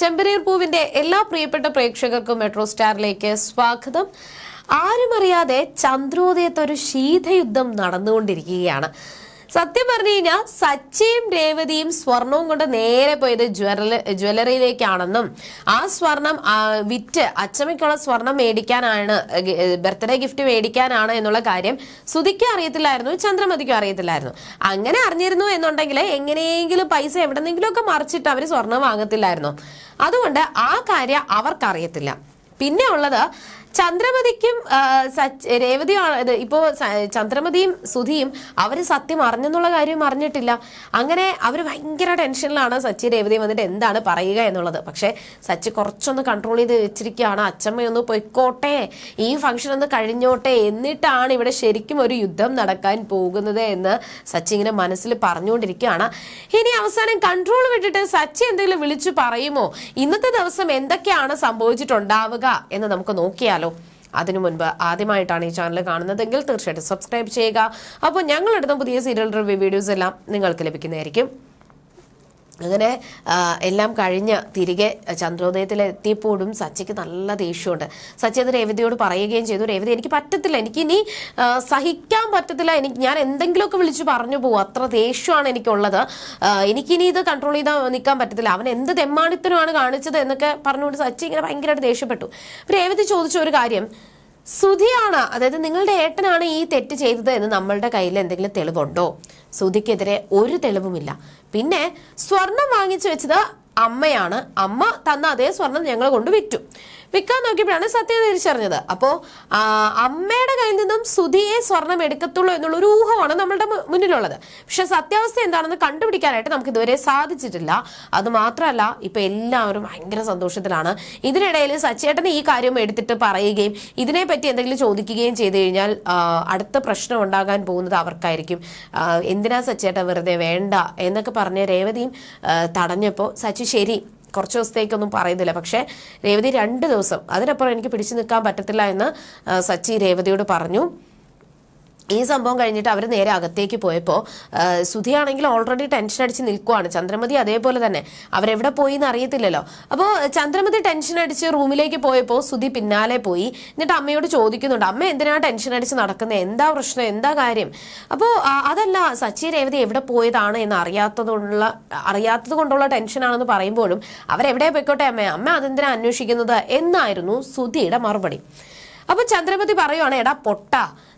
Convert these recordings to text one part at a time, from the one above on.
ചെമ്പനീർ പൂവിന്റെ എല്ലാ പ്രിയപ്പെട്ട പ്രേക്ഷകർക്കും മെട്രോ സ്റ്റാറിലേക്ക് സ്വാഗതം. ആരുമറിയാതെ ചന്ദ്രോദയത്തൊരു ശീതയുദ്ധം നടന്നുകൊണ്ടിരിക്കുകയാണ്. സത്യം പറഞ്ഞു കഴിഞ്ഞാൽ സച്ചിയും രേവതിയും സ്വർണവും കൊണ്ട് നേരെ പോയത് ജ്വല ജ്വല്ലറിയിലേക്കാണെന്നും ആ സ്വർണം വിറ്റ് അച്ചമ്മയ്ക്കുള്ള സ്വർണം മേടിക്കാനാണ് ബർത്ത്ഡേ ഗിഫ്റ്റ് മേടിക്കാനാണ് എന്നുള്ള കാര്യം സുധിക്ക് അറിയത്തില്ലായിരുന്നു ചന്ദ്രമതിക്കും അറിയത്തില്ലായിരുന്നു. അങ്ങനെ അറിഞ്ഞിരുന്നു എന്നുണ്ടെങ്കിൽ എങ്ങനെയെങ്കിലും പൈസ എവിടെന്നെങ്കിലും ഒക്കെ മറിച്ചിട്ട് അവർ സ്വർണം വാങ്ങത്തില്ലായിരുന്നു. അതുകൊണ്ട് ആ കാര്യം അവർക്കറിയത്തില്ല. പിന്നെ ഉള്ളത് ചന്ദ്രമതിക്കും രേവതിയും ഇപ്പോ ചന്ദ്രമതിയും സുധിയും അവർ സത്യം അറിഞ്ഞെന്നുള്ള കാര്യം അറിഞ്ഞിട്ടില്ല. അങ്ങനെ അവർ ഭയങ്കര ടെൻഷനിലാണ് സച്ചി രേവതി വന്നിട്ട് എന്താണ് പറയുക എന്നുള്ളത്. പക്ഷേ സച്ചി കുറച്ചൊന്ന് കൺട്രോൾ ചെയ്ത് വെച്ചിരിക്കുകയാണ്. അച്ഛമ്മയൊന്ന് പൊയ്ക്കോട്ടെ ഈ ഫംഗ്ഷൻ ഒന്ന് കഴിഞ്ഞോട്ടെ എന്നിട്ടാണ് ഇവിടെ ശരിക്കും ഒരു യുദ്ധം നടക്കാൻ പോകുന്നത് എന്ന് സച്ചി ഇങ്ങനെ മനസ്സിൽ പറഞ്ഞുകൊണ്ടിരിക്കുകയാണ്. ഇനി അവസാനം കൺട്രോൾ വിട്ടിട്ട് സച്ചി എന്തെങ്കിലും വിളിച്ചു പറയുമോ? ഇന്നത്തെ ദിവസം എന്തൊക്കെയാണ് സംഭവിച്ചിട്ടുണ്ടാവുക എന്ന് നമുക്ക് നോക്കിയാലോ. അതിനു മുൻപ് ആദ്യമായിട്ടാണ് ഈ ചാനൽ കാണുന്നതെങ്കിൽ തീർച്ചയായിട്ടും സബ്സ്ക്രൈബ് ചെയ്യുക. അപ്പോൾ ഞങ്ങളെടുത്ത പുതിയ സീരിയൽ റിവ്യൂ വീഡിയോസ് എല്ലാം നിങ്ങൾക്ക് ലഭിക്കുന്നതായിരിക്കും. അങ്ങനെ എല്ലാം കഴിഞ്ഞ് തിരികെ ചന്ദ്രോദയത്തിൽ എത്തിയപ്പോഴും സച്ചിക്ക് നല്ല ദേഷ്യമുണ്ട്. സച്ചി അത് രേവതിയോട് പറയുകയും ചെയ്തു. രേവതി എനിക്ക് പറ്റത്തില്ല. എനിക്ക് ഇനി സഹിക്കാൻ പറ്റത്തില്ല. എനിക്ക് ഞാൻ എന്തെങ്കിലുമൊക്കെ വിളിച്ച് പറഞ്ഞു പോകും. അത്ര ദേഷ്യമാണ് എനിക്കുള്ളത്. എനിക്കിനി ഇത് കൺട്രോൾ ചെയ്താൽ നിൽക്കാൻ പറ്റത്തില്ല. അവൻ എന്ത് തെമ്മാണിത്തനുമാണ് കാണിച്ചത് എന്നൊക്കെ പറഞ്ഞുകൊണ്ട് സച്ചി ഇങ്ങനെ ഭയങ്കരമായിട്ട് ദേഷ്യപ്പെട്ടു. രേവതി ചോദിച്ച ഒരു കാര്യം. സുധിയാണ് അതായത് നിങ്ങളുടെ ഏട്ടനാണ് ഈ തെറ്റ് ചെയ്തത് എന്ന് നമ്മളുടെ കയ്യിൽ എന്തെങ്കിലും തെളിവുണ്ടോ? സുധിക്കെതിരെ ഒരു തെളിവുമില്ല. പിന്നെ സ്വർണം വാങ്ങിച്ചു വെച്ചത് അമ്മയാണ്. അമ്മ തന്ന അതേ സ്വർണം ഞങ്ങൾ കൊണ്ട് വിറ്റു. വിൽക്കാൻ നോക്കിയപ്പോഴാണ് സത്യം തിരിച്ചറിഞ്ഞത്. അപ്പോ അമ്മയുടെ കയ്യിൽ നിന്നും സുധിയെ സ്വർണം എടുക്കത്തുള്ളൂ എന്നുള്ള ഒരു ഊഹമാണ് നമ്മളുടെ മുന്നിലുള്ളത്. പക്ഷെ സത്യാവസ്ഥ എന്താണെന്ന് കണ്ടുപിടിക്കാനായിട്ട് നമുക്ക് ഇതുവരെ സാധിച്ചിട്ടില്ല. അത് മാത്രമല്ല ഇപ്പൊ എല്ലാവരും ഭയങ്കര സന്തോഷത്തിലാണ്. ഇതിനിടയിൽ സച്ചേട്ടൻ ഈ കാര്യം എടുത്തിട്ട് പറയുകയും ഇതിനെപ്പറ്റി എന്തെങ്കിലും ചോദിക്കുകയും ചെയ്തു കഴിഞ്ഞാൽ അടുത്ത പ്രശ്നം ഉണ്ടാകാൻ പോകുന്നത് അവർക്കായിരിക്കും. എന്തിനാ സച്ചേട്ടൻ വെറുതെ വേണ്ട എന്നൊക്കെ പറഞ്ഞ് രേവതിയും തടഞ്ഞപ്പോ തടഞ്ഞപ്പോൾ സച്ചി ശരി കുറച്ച് ദിവസത്തേക്കൊന്നും പറയുന്നില്ല. പക്ഷേ രേവതി രണ്ട് ദിവസം അതിനപ്പുറം എനിക്ക് പിടിച്ചു നിൽക്കാൻ പറ്റത്തില്ല എന്ന് സച്ചി രേവതിയോട് പറഞ്ഞു. ഈ സംഭവം കഴിഞ്ഞിട്ട് അവർ നേരെ അകത്തേക്ക് പോയപ്പോൾ സുധിയാണെങ്കിൽ ഓൾറെഡി ടെൻഷൻ അടിച്ച് നിൽക്കുവാണ്. ചന്ദ്രമതി അതേപോലെ തന്നെ. അവരെവിടെ പോയി എന്ന് അറിയത്തില്ലല്ലോ. അപ്പോൾ ചന്ദ്രമതി ടെൻഷൻ അടിച്ച് റൂമിലേക്ക് പോയപ്പോൾ സുധി പിന്നാലെ പോയി. എന്നിട്ട് അമ്മയോട് ചോദിക്കുന്നുണ്ട് അമ്മ എന്തിനാണ് ടെൻഷൻ അടിച്ച് നടക്കുന്നത് എന്താ പ്രശ്നം? എന്താ കാര്യം? അപ്പോൾ അതല്ല സച്ചി രേവതി എവിടെ പോയതാണ് എന്ന് അറിയാത്തതുള്ള അറിയാത്തത് കൊണ്ടുള്ള ടെൻഷനാണെന്ന് പറയുമ്പോഴും അവരെവിടെ പോയിക്കോട്ടെ അമ്മ? അമ്മ അതെന്തിനാ അന്വേഷിക്കുന്നത്? എന്നായിരുന്നു സുധിയുടെ മറുപടി. അപ്പൊ ചന്ദ്രമതി പറയുവാണ് എടാ പൊട്ട.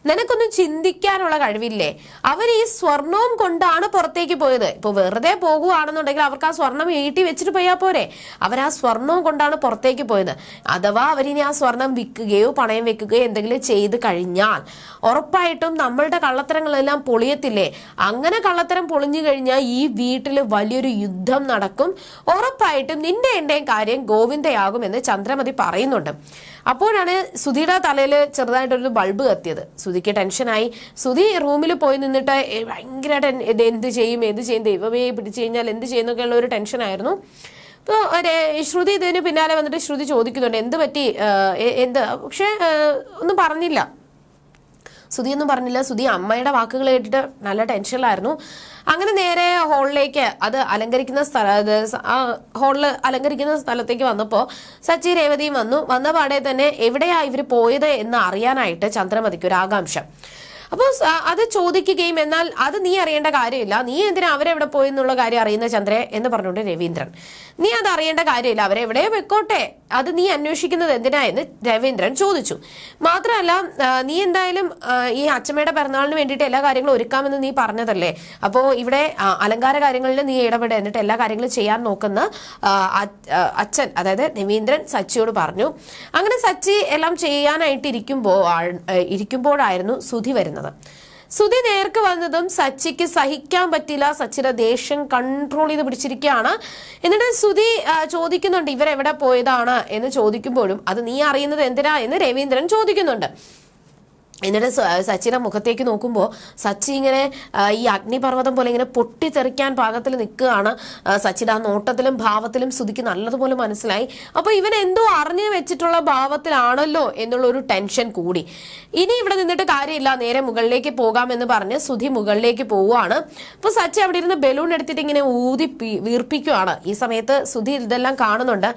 നിനക്കൊന്നും ചിന്തിക്കാനുള്ള കഴിവില്ലേ? അവർ ഈ സ്വർണവും കൊണ്ടാണ് പുറത്തേക്ക് പോയത്. ഇപ്പൊ വെറുതെ പോകുവാണെന്നുണ്ടെങ്കിൽ അവർക്ക് ആ സ്വർണം വീട്ടിൽ വെച്ചിട്ട് പോയാൽ പോരെ. അവർ ആ സ്വർണവും കൊണ്ടാണ് പുറത്തേക്ക് പോയത്. അഥവാ അവരിനി ആ സ്വർണം വിൽക്കുകയോ പണയം വെക്കുകയോ എന്തെങ്കിലും ചെയ്ത് കഴിഞ്ഞാൽ ഉറപ്പായിട്ടും നമ്മളുടെ കള്ളത്തരങ്ങളെല്ലാം പൊളിയത്തില്ലേ? അങ്ങനെ കള്ളത്തരം പൊളിഞ്ഞു കഴിഞ്ഞാൽ ഈ വീട്ടിൽ വലിയൊരു യുദ്ധം നടക്കും. ഉറപ്പായിട്ടും നിന്റെ എന്റെയും കാര്യം ഗോവിന്ദയാകുമെന്ന് ചന്ദ്രമതി പറയുന്നുണ്ട്. അപ്പോഴാണ് സുധിയുടെ തലയിൽ ചെറുതായിട്ടൊരു ബൾബ് കത്തിയത്. സുധിക്ക് ടെൻഷനായി സുധി റൂമിൽ പോയി നിന്നിട്ട് ഭയങ്കരമായിട്ട് എന്ത് ചെയ്യും? എന്ത് ചെയ്യും? ദൈവമേ പിടിച്ചു കഴിഞ്ഞാൽ എന്ത് ചെയ്യുന്നൊക്കെയുള്ള ഒരു ടെൻഷനായിരുന്നു അപ്പോൾ ശ്രുതി ഇതിന് പിന്നാലെ വന്നിട്ട് ശ്രുതി ചോദിക്കുന്നുണ്ട് എന്ത് പറ്റി? എന്ത്? പക്ഷേ ഒന്നും പറഞ്ഞില്ല. സുധി ഒന്നും പറഞ്ഞില്ല. സുധി അമ്മയുടെ വാക്കുകൾ കേട്ടിട്ട് നല്ല ടെൻഷനിലായിരുന്നു. അങ്ങനെ നേരെ ഹോളിലേക്ക് അത് അലങ്കരിക്കുന്ന സ്ഥല ഹോളിൽ അലങ്കരിക്കുന്ന സ്ഥലത്തേക്ക് വന്നപ്പോൾ സച്ചി രേവതിയും വന്നു. വന്ന പാടെ തന്നെ എവിടെയാ ഇവർ പോയത് എന്ന് അറിയാനായിട്ട് ചന്ദ്രമതിക്ക് ഒരു ആകാംക്ഷ. അപ്പോൾ അത് ചോദിക്കുകയും എന്നാൽ അത് നീ അറിയേണ്ട കാര്യമില്ല. നീ എന്തിനാ അവരെവിടെ പോയി എന്നുള്ള കാര്യം അറിയുന്ന ചന്ദ്രേ എന്ന് പറഞ്ഞുകൊണ്ട് രവീന്ദ്രൻ. നീ അത് അറിയേണ്ട കാര്യമില്ല. അവരെ എവിടെ വെക്കോട്ടെ. അത് നീ അന്വേഷിക്കുന്നത് എന്തിനാ എന്ന് രവീന്ദ്രൻ ചോദിച്ചു. മാത്രമല്ല നീ എന്തായാലും ഈ അച്ഛമ്മയുടെ പിറന്നാളിന് വേണ്ടിയിട്ട് എല്ലാ കാര്യങ്ങളും ഒരുക്കാമെന്ന് നീ പറഞ്ഞതല്ലേ? അപ്പോൾ ഇവിടെ അലങ്കാര കാര്യങ്ങളിൽ നീ ഇടപെടുക എന്നിട്ട് എല്ലാ കാര്യങ്ങളും ചെയ്യാൻ നോക്കുന്ന അച്ഛൻ അതായത് രവീന്ദ്രൻ സച്ചിയോട് പറഞ്ഞു. അങ്ങനെ സച്ചി എല്ലാം ചെയ്യാനായിട്ട് ഇരിക്കുമ്പോൾ ഇരിക്കുമ്പോഴായിരുന്നു സുധി വരുന്നത്. സുധി നേർക്ക് വന്നതും സച്ചിക്ക് സഹിക്കാൻ പറ്റില്ല. സച്ചിയുടെ ദേഷ്യം കൺട്രോൾ ചെയ്ത് പിടിച്ചിരിക്കുകയാണ്. എന്നിട്ട് സുധി ചോദിക്കുന്നുണ്ട് ഇവരെവിടെ പോയതാണ്? എന്ന് ചോദിക്കുമ്പോഴും അത് നീ അറിയുന്നത് എന്തിനാ? എന്ന് രവീന്ദ്രൻ ചോദിക്കുന്നുണ്ട്. എന്നിട്ട് സച്ചിയുടെ മുഖത്തേക്ക് നോക്കുമ്പോൾ സച്ചി ഇങ്ങനെ ഈ അഗ്നിപർവതം പോലെ ഇങ്ങനെ പൊട്ടിത്തെറിക്കാൻ പാകത്തിൽ നിൽക്കുകയാണ്. സച്ചിയുടെ ആ നോട്ടത്തിലും ഭാവത്തിലും സുധിക്ക് നല്ലതുപോലെ മനസ്സിലായി. അപ്പോൾ ഇവൻ എന്തോ അറിഞ്ഞു വെച്ചിട്ടുള്ള ഭാവത്തിലാണല്ലോ എന്നുള്ള ഒരു ടെൻഷൻ കൂടി. ഇനി ഇവിടെ നിന്നിട്ട് കാര്യമില്ല. നേരെ മുകളിലേക്ക് പോകാമെന്ന് പറഞ്ഞ് സുധി മുകളിലേക്ക് പോവുകയാണ്. അപ്പോൾ സച്ചി അവിടെ ഇരുന്ന് ബലൂൺ എടുത്തിട്ട് ഇങ്ങനെ ഊതി വീർപ്പിക്കുകയാണ്. ഈ സമയത്ത് സുധി ഇതെല്ലാം കാണുന്നുണ്ട്.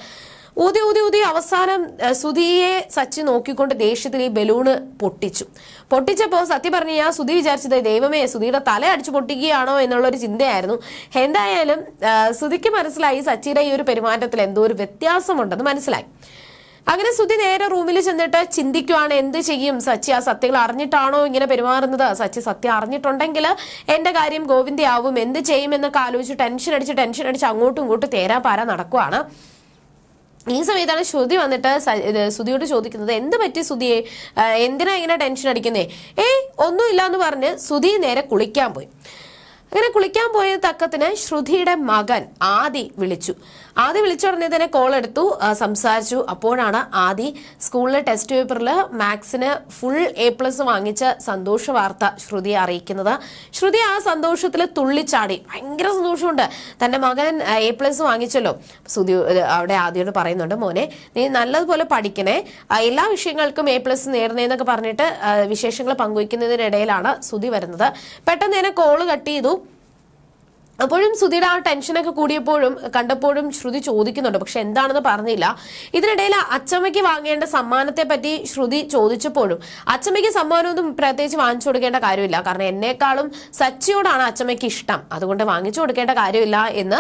ഊതി ഊതി ഊതി അവസാനം സുധിയെ സച്ചി നോക്കിക്കൊണ്ട് ദേഷ്യത്തിൽ ഈ ബലൂണ് പൊട്ടിച്ചു. പൊട്ടിച്ചപ്പോൾ സത്യം പറഞ്ഞു ഞാൻ സുധി വിചാരിച്ചത് ദൈവമേ സുധിയുടെ തല അടിച്ചു പൊട്ടിക്കുകയാണോ എന്നുള്ളൊരു ചിന്തയായിരുന്നു. എന്തായാലും സുധിക്ക് മനസ്സിലായി സച്ചിയുടെ ഈ ഒരു പെരുമാറ്റത്തിൽ എന്തോ ഒരു വ്യത്യാസമുണ്ടെന്ന് മനസ്സിലായി. അങ്ങനെ സുധി നേരെ റൂമിൽ ചെന്നിട്ട് ചിന്തിക്കുവാണ് എന്ത് ചെയ്യും? സച്ചി ആ സത്യങ്ങൾ അറിഞ്ഞിട്ടാണോ ഇങ്ങനെ പെരുമാറുന്നത്? സച്ചി സത്യം അറിഞ്ഞിട്ടുണ്ടെങ്കിൽ എന്റെ കാര്യം ഗോവിന്ദയാവും. എന്ത് ചെയ്യുമെന്നൊക്കെ ആലോചിച്ച് ടെൻഷൻ അടിച്ച് ടെൻഷൻ അടിച്ച് അങ്ങോട്ടും ഇങ്ങോട്ടും തേരാ പാര നടക്കുവാണ്. ഈ സമയത്താണ് ശ്രുതി വന്നിട്ട് ശ്രുതിയോട് ചോദിക്കുന്നത് എന്ത് പറ്റി സുധിയെ എന്തിനാ ഇങ്ങനെ ടെൻഷൻ അടിക്കുന്നേ? ഏയ് ഒന്നുമില്ല എന്ന് പറഞ്ഞ് സുധി നേരെ കുളിക്കാൻ പോയി. അങ്ങനെ കുളിക്കാൻ പോയ തക്കത്തിന് ശ്രുതിയുടെ മകൻ ആദി വിളിച്ചു. ആദി വിളിച്ചുടനെ തന്നെ കോൾ എടുത്തു. സംസാരിച്ചു. അപ്പോഴാണ് ആദി സ്കൂളിലെ ടെസ്റ്റ് പേപ്പറിൽ മാത്സിന് ഫുൾ എ പ്ലസ് വാങ്ങിച്ച സന്തോഷ വാർത്ത ശ്രുതിയെ അറിയിക്കുന്നത്. ശ്രുതി ആ സന്തോഷത്തിൽ തുള്ളിച്ചാടി. ഭയങ്കര സന്തോഷമുണ്ട്. തന്റെ മകൻ എ പ്ലസ് വാങ്ങിച്ചല്ലോ. ശ്രുതി അവിടെ ആദ്യയോട് പറയുന്നുണ്ട് മോനെ നീ നല്ലതുപോലെ പഠിക്കണേ. എല്ലാ വിഷയങ്ങൾക്കും എ പ്ലസ് നേടുന്നതെന്നൊക്കെ പറഞ്ഞിട്ട് വിശേഷങ്ങൾ പങ്കുവയ്ക്കുന്നതിനിടയിലാണ് ശ്രുതി വരുന്നത്. പെട്ടെന്ന് തന്നെ കോൾ കട്ട് ചെയ്തു. അപ്പോഴും സുധീർ ആ ടെൻഷനൊക്കെ കൂടിയപ്പോഴും കണ്ടപ്പോഴും ശ്രുതി ചോദിക്കുന്നുണ്ട്. പക്ഷെ എന്താണെന്ന് പറഞ്ഞില്ല. ഇതിനിടയിൽ അച്ചമ്മയ്ക്ക് വാങ്ങേണ്ട സമ്മാനത്തെ പറ്റി ശ്രുതി ചോദിച്ചപ്പോഴും അച്ചമ്മയ്ക്ക് സമ്മാനമൊന്നും പ്രത്യേകിച്ച് വാങ്ങിച്ചു കൊടുക്കേണ്ട കാര്യമില്ല. കാരണം എന്നെക്കാളും സച്ചിയോടാണ് അച്ചമ്മയ്ക്ക് ഇഷ്ടം. അതുകൊണ്ട് വാങ്ങിച്ചു കൊടുക്കേണ്ട കാര്യമില്ല എന്ന്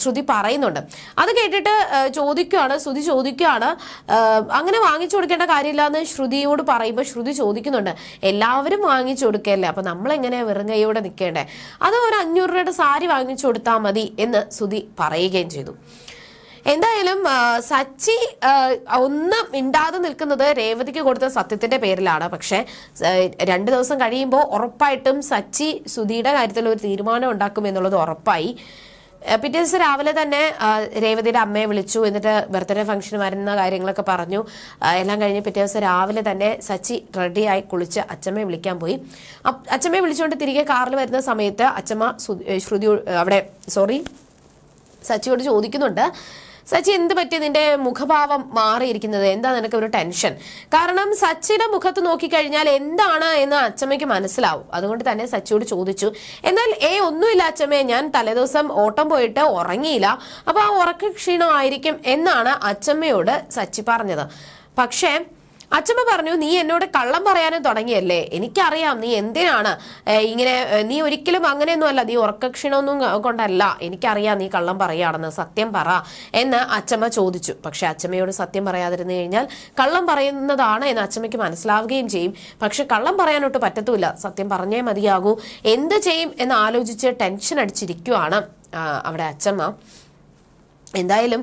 ശ്രുതി പറയുന്നുണ്ട്. അത് കേട്ടിട്ട് ചോദിക്കുകയാണ് ശ്രുതി ചോദിക്കുകയാണ് അങ്ങനെ വാങ്ങിച്ചു കൊടുക്കേണ്ട കാര്യമില്ല എന്ന് ശ്രുതിയോട് പറയുമ്പോൾ ശ്രുതി ചോദിക്കുന്നുണ്ട്. എല്ലാവരും വാങ്ങിച്ചു കൊടുക്കല്ലേ? അപ്പൊ നമ്മളെങ്ങനെ വെറും കൈയോടെ നിൽക്കേണ്ടേ? അത് ഒരു അഞ്ഞൂറ് രൂപയുടെ വാങ്ങിച്ചു കൊടുത്താൽ മതി എന്ന് സുധി പറയുകയും ചെയ്തു. എന്തായാലും സച്ചി ഒന്ന് മിണ്ടാതെ നിൽക്കുന്നത് രേവതിക്ക് കൊടുത്ത സത്യത്തിന്റെ പേരിലാണ്. പക്ഷെ രണ്ടു ദിവസം കഴിയുമ്പോൾ ഉറപ്പായിട്ടും സച്ചി സുധിയുടെ കാര്യത്തിൽ ഒരു തീരുമാനം ഉണ്ടാക്കും എന്നുള്ളത് ഉറപ്പായി. പിറ്റേ ദിവസം രാവിലെ തന്നെ രേവതിയുടെ അമ്മയെ വിളിച്ചു. എന്നിട്ട് ബർത്ത്ഡേ ഫംഗ്ഷൻ വരുന്ന കാര്യങ്ങളൊക്കെ പറഞ്ഞു. എല്ലാം കഴിഞ്ഞ് പിറ്റേ ദിവസം രാവിലെ തന്നെ സച്ചി റെഡിയായി കുളിച്ച് അച്ചമ്മയെ വിളിക്കാൻ പോയി. അച്ചമ്മയെ വിളിച്ചുകൊണ്ട് തിരികെ കാറിൽ വരുന്ന സമയത്ത് അച്ചമ്മ ശ്രുതി അവിടെ സോറി സച്ചിയോട് ചോദിക്കുന്നുണ്ട്. സച്ചി എന്ത് പറ്റി? നിന്റെ മുഖഭാവം മാറിയിരിക്കുന്നത്? എന്താ നിനക്ക് ഒരു ടെൻഷൻ? കാരണം സച്ചിയുടെ മുഖത്ത് നോക്കിക്കഴിഞ്ഞാൽ എന്താണ് എന്ന് അച്ചമ്മയ്ക്ക് മനസ്സിലാവും. അതുകൊണ്ട് തന്നെ സച്ചിയോട് ചോദിച്ചു. എന്നാൽ ഏ ഒന്നുമില്ല അച്ചമ്മേ. ഞാൻ തലേദിവസം ഓട്ടം പോയിട്ട് ഉറങ്ങിയില്ല. അപ്പൊ ആ ഉറക്ക ക്ഷീണമായിരിക്കും എന്നാണ് അച്ചമ്മയോട് സച്ചി പറഞ്ഞത്. പക്ഷേ അച്ഛമ്മ പറഞ്ഞു നീ എന്നോട് കള്ളം പറയാനും തുടങ്ങിയല്ലേ? എനിക്കറിയാം നീ എന്തിനാണ് ഇങ്ങനെ നീ ഒരിക്കലും അങ്ങനെയൊന്നും അല്ല നീ ഉറക്കക്ഷീണമൊന്നും കൊണ്ടല്ല. എനിക്കറിയാം നീ കള്ളം പറയാണെന്ന്. സത്യം പറ എന്ന് അച്ഛമ്മ ചോദിച്ചു. പക്ഷെ അച്ഛമ്മയോട് സത്യം പറയാതിരുന്നു കഴിഞ്ഞാൽ കള്ളം പറയുന്നതാണ് എന്ന് അച്ഛമ്മയ്ക്ക് മനസ്സിലാവുകയും ചെയ്യും. പക്ഷെ കള്ളം പറയാനൊട്ട് പറ്റത്തുമില്ല. സത്യം പറഞ്ഞേ മതിയാകൂ. എന്ത് ചെയ്യും എന്ന് ആലോചിച്ച് ടെൻഷൻ അടിച്ചിരിക്കുവാണ് അവിടെ അച്ഛമ്മ എന്തായാലും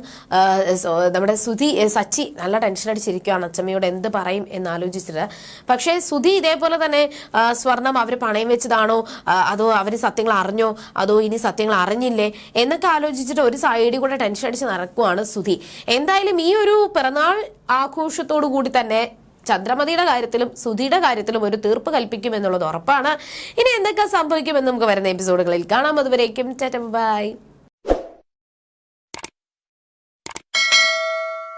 നമ്മുടെ സുധി സച്ചി നല്ല ടെൻഷൻ അടിച്ചിരിക്കുകയാണ് അച്ചമ്മയോട് എന്ത് പറയും എന്ന് ആലോചിച്ചിട്ട്. പക്ഷേ സുധി ഇതേപോലെ തന്നെ സ്വർണം അവർ പണയം വെച്ചതാണോ? അതോ അവർ സത്യങ്ങൾ അറിഞ്ഞോ? അതോ ഇനി സത്യങ്ങൾ അറിഞ്ഞില്ലേ? എന്നൊക്കെ ആലോചിച്ചിട്ട് ഒരു സൈഡിൽ കൂടെ ടെൻഷൻ അടിച്ച് നടക്കുവാണ് സുധി. എന്തായാലും ഈ ഒരു പിറന്നാൾ ആഘോഷത്തോടു കൂടി തന്നെ ചന്ദ്രമതിയുടെ കാര്യത്തിലും സുധിയുടെ കാര്യത്തിലും ഒരു തീർപ്പ് കൽപ്പിക്കും എന്നുള്ളത് ഉറപ്പാണ്. ഇനി എന്തൊക്കെ സംഭവിക്കുമെന്ന് നമുക്ക് വരുന്ന എപ്പിസോഡുകളിൽ കാണാം. അതുവരേക്കും ബൈ.